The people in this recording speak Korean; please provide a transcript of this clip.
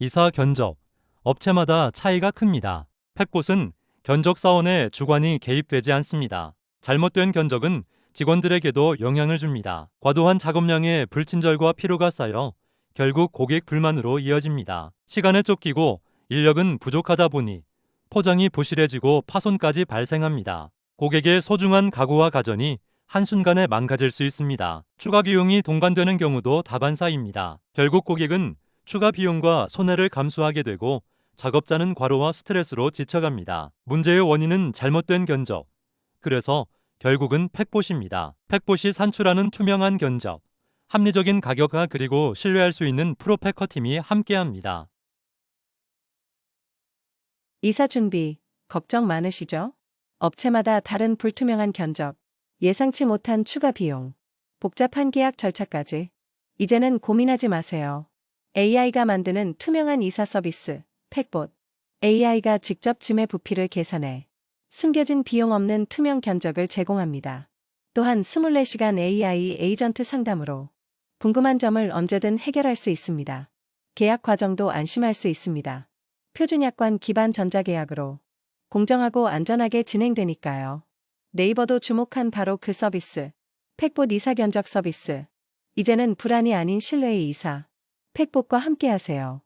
이사 견적, 업체마다 차이가 큽니다. 팩봇은 견적 사원의 주관이 개입되지 않습니다. 잘못된 견적은 직원들에게도 영향을 줍니다. 과도한 작업량에 불친절과 피로가 쌓여 결국 고객 불만으로 이어집니다. 시간에 쫓기고 인력은 부족하다 보니 포장이 부실해지고 파손까지 발생합니다. 고객의 소중한 가구와 가전이 한순간에 망가질 수 있습니다. 추가 비용이 동반되는 경우도 다반사입니다. 결국 고객은 추가 비용과 손해를 감수하게 되고 작업자는 과로와 스트레스로 지쳐갑니다. 문제의 원인은 잘못된 견적. 그래서 결국은 팩봇입니다. 팩봇이 산출하는 투명한 견적, 합리적인 가격화 그리고 신뢰할 수 있는 프로패커 팀이 함께합니다. 이사 준비, 걱정 많으시죠? 업체마다 다른 불투명한 견적, 예상치 못한 추가 비용, 복잡한 계약 절차까지. 이제는 고민하지 마세요. AI가 만드는 투명한 이사 서비스, 팩봇. AI가 직접 짐의 부피를 계산해 숨겨진 비용 없는 투명 견적을 제공합니다. 또한 24시간 AI 에이전트 상담으로 궁금한 점을 언제든 해결할 수 있습니다. 계약 과정도 안심할 수 있습니다. 표준약관 기반 전자계약으로 공정하고 안전하게 진행되니까요. 네이버도 주목한 바로 그 서비스. 팩봇 이사 견적 서비스. 이제는 불안이 아닌 신뢰의 이사. 팩봇과 함께하세요.